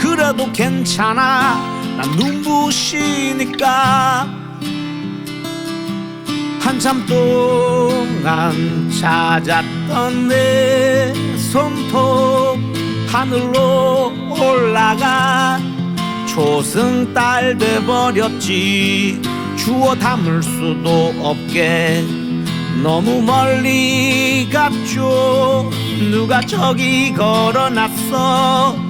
그래도 괜찮아. 난 눈부시니까. 한참 동안 찾았던 내 손톱 하늘로 올라가 초승달 돼버렸지. 주워 담을 수도 없게. 너무 멀리 갔죠. 누가 저기 걸어놨어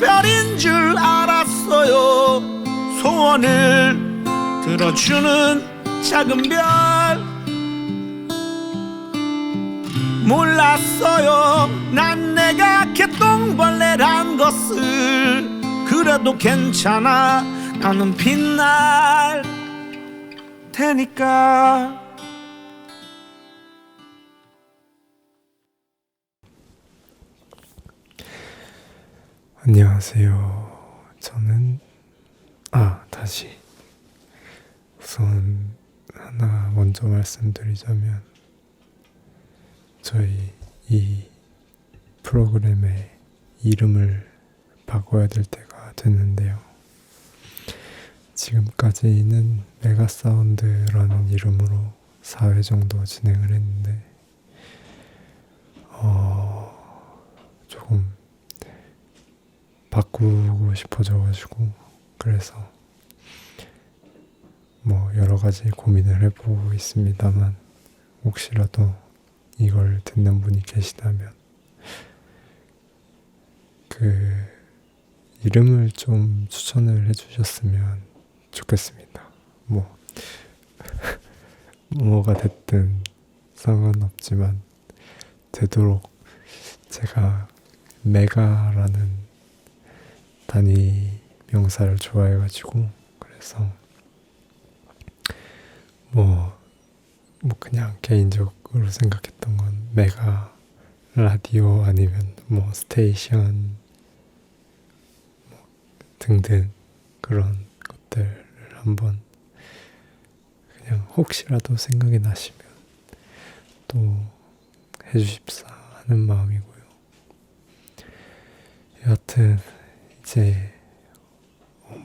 별인 줄 알았어요. 소원을 들어주는 작은 별. 몰랐어요. 난 내가 개똥벌레란 것을. 그래도 괜찮아. 나는 빛날 테니까 안녕하세요. 저는 아 다시 우선 하나 먼저 말씀드리자면 저희 이 프로그램의 이름을 바꿔야 될 때가 됐는데요. 지금까지는 메가사운드라는 이름으로 4회 정도 진행을 했는데 어 조금 바꾸고 싶어져가지고 그래서 뭐 여러 가지 고민을 해보고 있습니다만 혹시라도 이걸 듣는 분이 계시다면 그 이름을 좀 추천을 해주셨으면 좋겠습니다. 뭐 뭐가 됐든 상관없지만 되도록 제가 메가라는 단위 명사를 좋아해가지고 그래서 뭐, 뭐 그냥 개인적으로 생각했던 건 메가 라디오 아니면 뭐 스테이션 뭐 등등 그런 것들을 한번 그냥 혹시라도 생각이 나시면 또 해주십사 하는 마음이고요. 여하튼 이제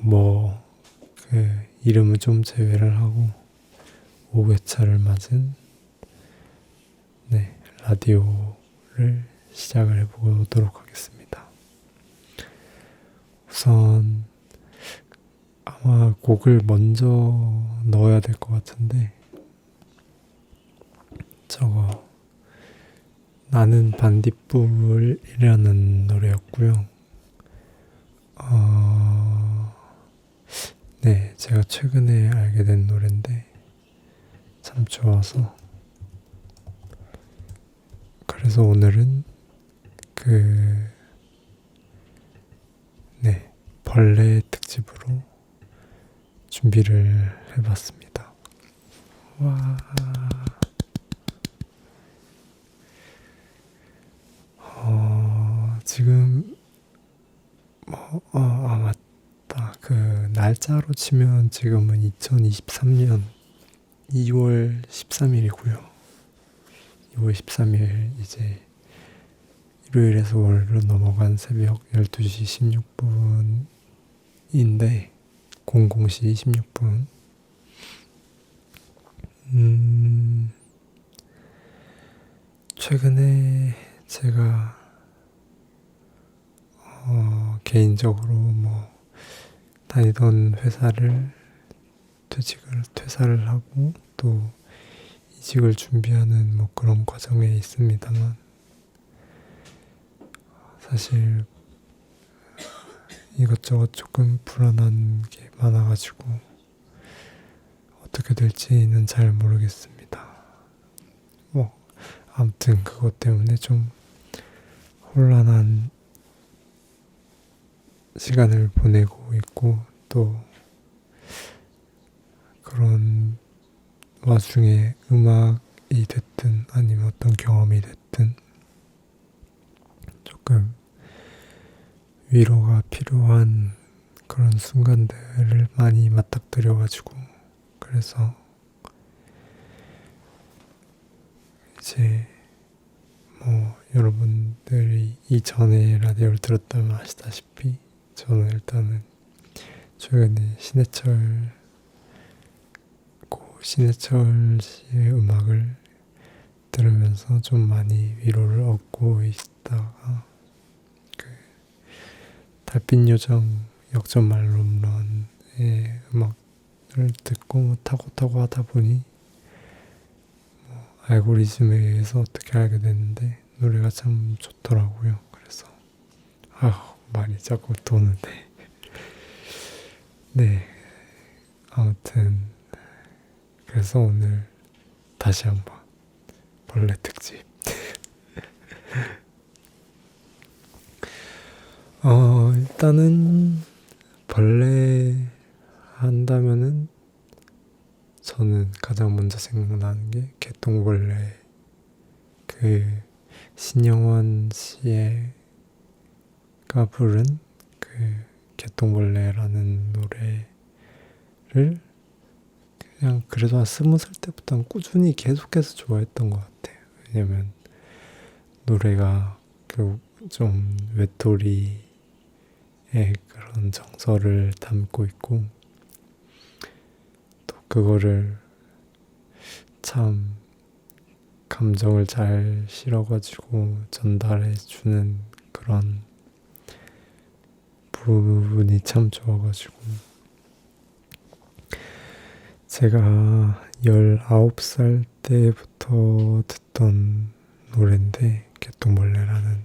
뭐 그 이름은 좀 제외를 하고 5회차를 맞은 네 라디오를 시작을 해보도록 하겠습니다. 우선 아마 곡을 먼저 넣어야 될 것 같은데 저거 나는 반딧불이라는 노래였고요. 어, 네, 제가 최근에 알게 된 노래인데 참 좋아서 그래서 오늘은 그 네, 벌레 특집으로 준비를 해봤습니다. 와. 어, 지금, 뭐, 어, 아, 맞다. 그, 날짜로 치면 지금은 2023년 2월 13일이고요. 2월 13일 이제 일요일에서 월요일로 넘어간 새벽 12시 16분인데 00시 16분 음 최근에 제가 어 개인적으로 뭐 다니던 회사를 퇴직을 퇴사를 하고 또 이직을 준비하는 뭐 그런 과정에 있습니다만 사실 이것저것 조금 불안한 게 많아가지고 어떻게 될지는 잘 모르겠습니다. 뭐 아무튼 그것 때문에 좀 혼란한 시간을 보내고 있고 또 그런 와중에 음악이 됐든 아니면 어떤 경험이 됐든 조금 위로가 필요한 그런 순간들을 많이 맞닥뜨려가지고 그래서 이제 뭐 여러분들이 이전에 라디오를 들었다면 아시다시피 저는 일단은 최근에 신해철 고 신해철 씨의 음악을 들으면서 좀 많이 위로를 얻고 있다가 그 달빛 요정 역전 말 롬런의 음악을 듣고 뭐 타고 타고 하다 보니 뭐 알고리즘에 의해서 어떻게 알게 됐는데 노래가 참 좋더라고요. 그래서 아 많이 자꾸 도는데. 네. 아무튼 그래서 오늘 다시 한번 벌레 특집. 어 일단은 벌레 한다면은 저는 가장 먼저 생각나는 게 개똥벌레. 그 신영원 씨 가 부른 그 개똥벌레라는 노래를 그냥 그래도 한 스무 살 때부터 꾸준히 계속해서 좋아했던 것 같아요. 왜냐면 노래가 그좀 외톨이의 그런 정서를 담고 있고 또 그거를 참 감정을 잘 실어가지고 전달해 주는 그런 부분이 참 좋아가지고. 제가 19살 때부터 듣던 노래인데 개똥벌레라는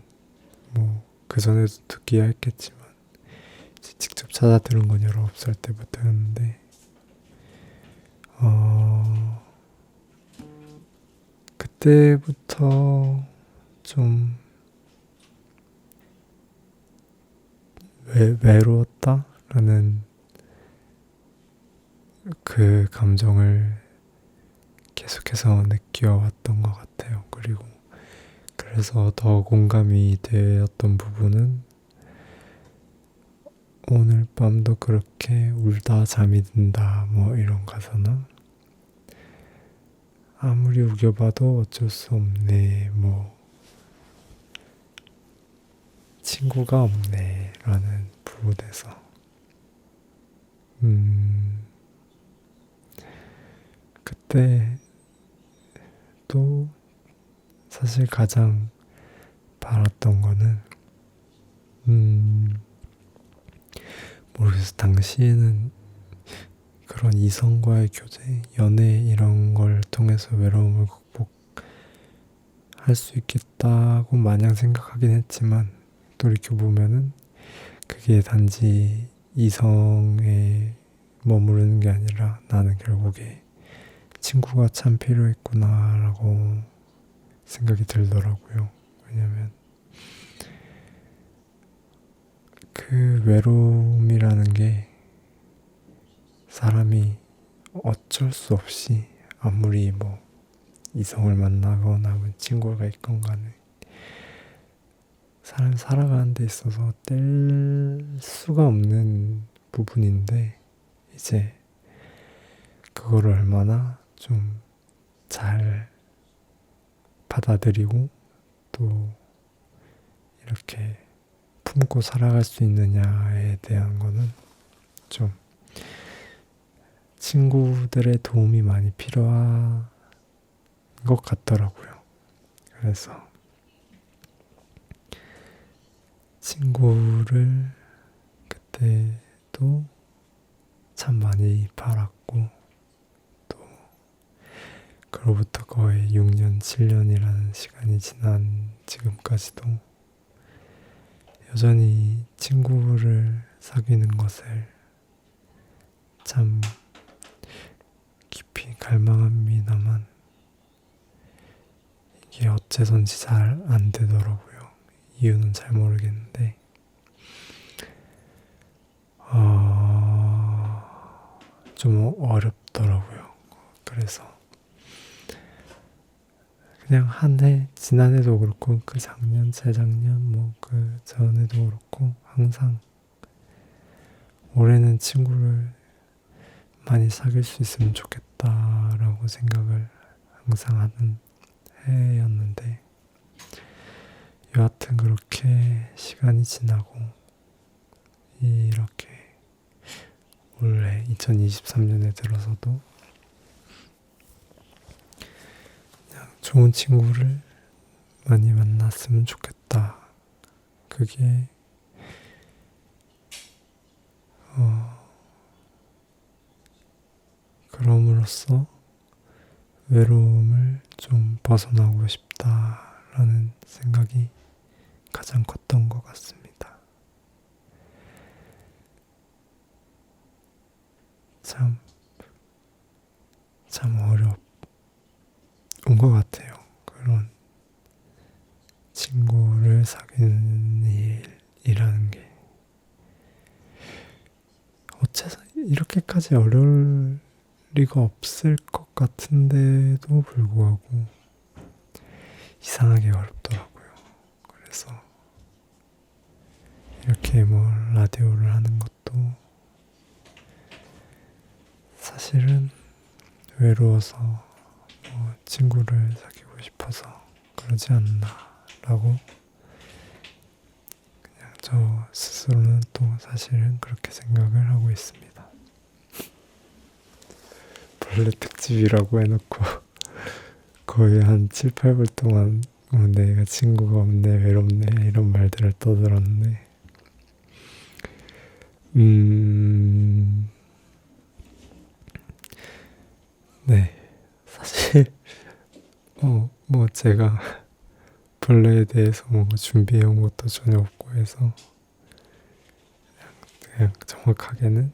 뭐 그전에도 듣기야 했겠지만 직접 찾아 들은 건 19살 때부터였는데 어 그때부터 좀 외, 외로웠다라는 그 감정을 계속해서 느껴왔던 것 같아요. 그리고 그래서 더 공감이 되었던 부분은 오늘 밤도 그렇게 울다 잠이 든다 뭐 이런 가사나 아무리 우겨봐도 어쩔 수 없네 뭐 친구가 없네 부분에서. 음 그때 또 사실 가장 바랐던 거는 음 모르겠어 당시에는 그런 이성과의 교제, 연애 이런 걸 통해서 외로움을 극복할 수 있겠다고 마냥 생각하긴 했지만 돌이켜 보면은 그게 단지 이성에 머무르는 게 아니라 나는 결국에 친구가 참 필요했구나라고 생각이 들더라고요. 왜냐면 그 외로움이라는 게 사람이 어쩔 수 없이 아무리 뭐 이성을 만나거나 뭐 친구가 있건 간에 사람 살아가는 데 있어서 뗄 수가 없는 부분인데 이제 그거를 얼마나 좀 잘 받아들이고 또 이렇게 품고 살아갈 수 있느냐에 대한 거는 좀 친구들의 도움이 많이 필요한 것 같더라고요. 그래서 친구를 그때도 참 많이 바랐고 또 그로부터 거의 6년, 7년이라는 시간이 지난 지금까지도 여전히 친구를 사귀는 것을 참 깊이 갈망합니다만 이게 어째선지 잘 안 되더라고요. 이유는 잘 모르겠는데. 어, 좀 어렵더라고요. 그래서. 그냥 한 해 지난해도 그렇고 그 작년 재작년 뭐 그 전에도 그렇고 항상 올해는 친구를 많이 사귈 수 있으면 좋겠다라고 생각을 항상 하는 해였는데 여하튼 그렇게 시간이 지나고 이렇게 올해 2023년에 들어서도 그냥 좋은 친구를 많이 만났으면 좋겠다. 그게 어 그럼으로써 외로움을 좀 벗어나고 싶다라는 생각이 가장 컸던 것 같습니다. 참, 참 어려운 것 같아요. 그런 친구를 사귀는 일이라는 게. 어째서 이렇게까지 어려울 리가 없을 것 같은데도 불구하고 이상하게 어렵더라고요. 그래서 이렇게 뭐 라디오를 하는 것도 사실은 외로워서 뭐 친구를 사귀고 싶어서 그러지 않나라고 그냥 저 스스로는 또 사실은 그렇게 생각을 하고 있습니다. 벌레 특집이라고 해놓고 거의 한 7, 8분 동안 어, 내가 친구가 없네 외롭네 이런 말들을 떠들었는데 음... 네 사실 어 뭐 제가 벌레에 대해서 뭐 준비해 온 것도 전혀 없고 해서 그냥, 그냥 정확하게는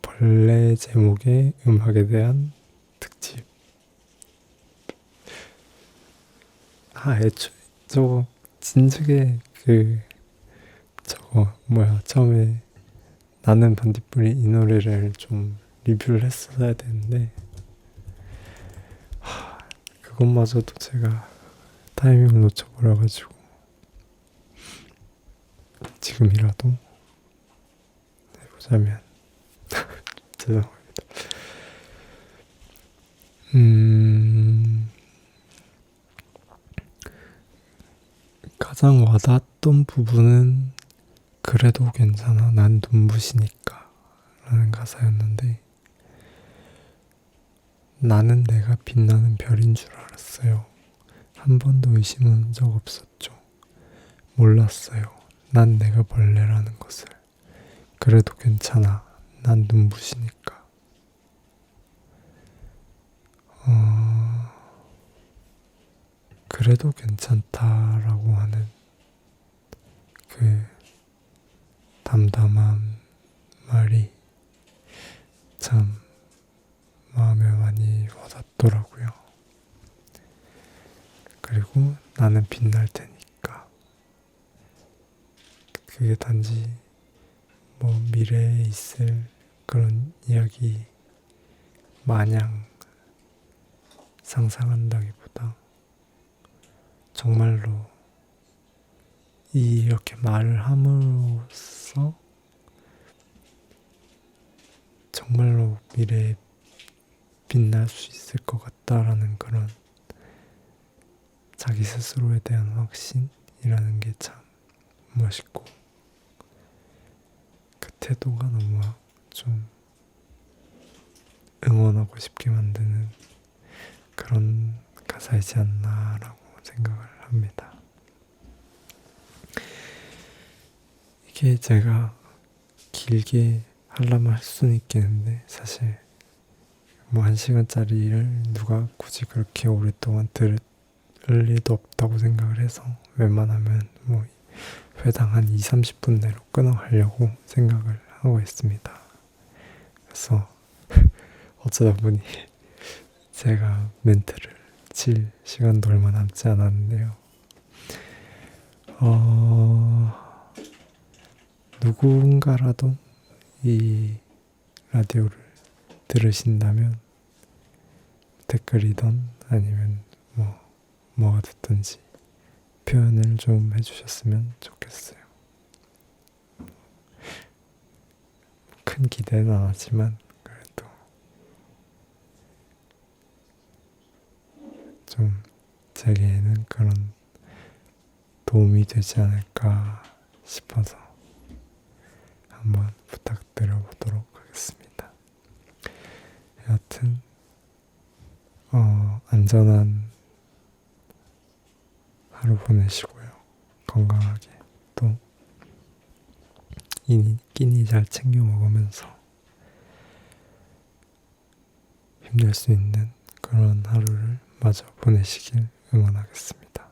벌레 제목의 음악에 대한 특집. 아, 애초에 저거 진즉에 그 저거 뭐야 처음에 나는 반딧불이 이 노래를 좀 리뷰를 했어야 되는데 하, 그것마저도 제가 타이밍을 놓쳐버려 가지고 지금이라도 해보자면 죄송합니다. 음, 가장 와닿았던 부분은 그래도 괜찮아 난 눈부시니까 라는 가사였는데 나는 내가 빛나는 별인 줄 알았어요. 한 번도 의심한 적 없었죠. 몰랐어요. 난 내가 벌레라는 것을. 그래도 괜찮아. 난 눈부시니까. 어... 그래도 괜찮다라고 하는 그 담담한 말이 참 마음에 많이 와닿더라고요. 그리고 나는 빛날 테니까. 그게 단지 뭐 미래에 있을 그런 이야기 마냥 상상한다기보다 정말로 이렇게 말을 함으로써 정말로 미래에 빛날 수 있을 것 같다라는 그런 자기 스스로에 대한 확신이라는 게 참 멋있고 그 태도가 너무 좀 응원하고 싶게 만드는 그런 가사이지 않나라고 생각을 합니다. 이게 제가 길게 하려면 할 수는 있겠는데 사실 뭐 한 시간짜리를 누가 굳이 그렇게 오랫동안 들을 일도 없다고 생각을 해서 웬만하면 뭐 회당 한 2, 30분 내로 끊어가려고 생각을 하고 있습니다. 그래서 어쩌다 보니 제가 멘트를 칠 시간도 얼마 남지 않았는데요. 어, 누군가라도 이 라디오를 들으신다면 댓글이든 아니면 뭐 뭐가 됐든지 표현을 좀 해주셨으면 좋겠어요. 큰 기대는 안 하지만 그래도 좀 제게는 그런 도움이 되지 않을까 싶어서 한번 부탁드려 보도록 하겠습니다. 여하튼 어, 안전한 하루 보내시고요. 건강하게 또 끼니, 잘 챙겨 먹으면서 힘낼 수 있는 그런 하루를 마저 보내시길 응원하겠습니다.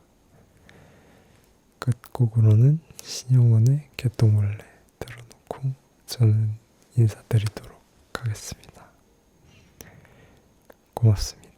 끝곡으로는 신영원의 개똥벌레 저는 인사드리도록 하겠습니다. 고맙습니다.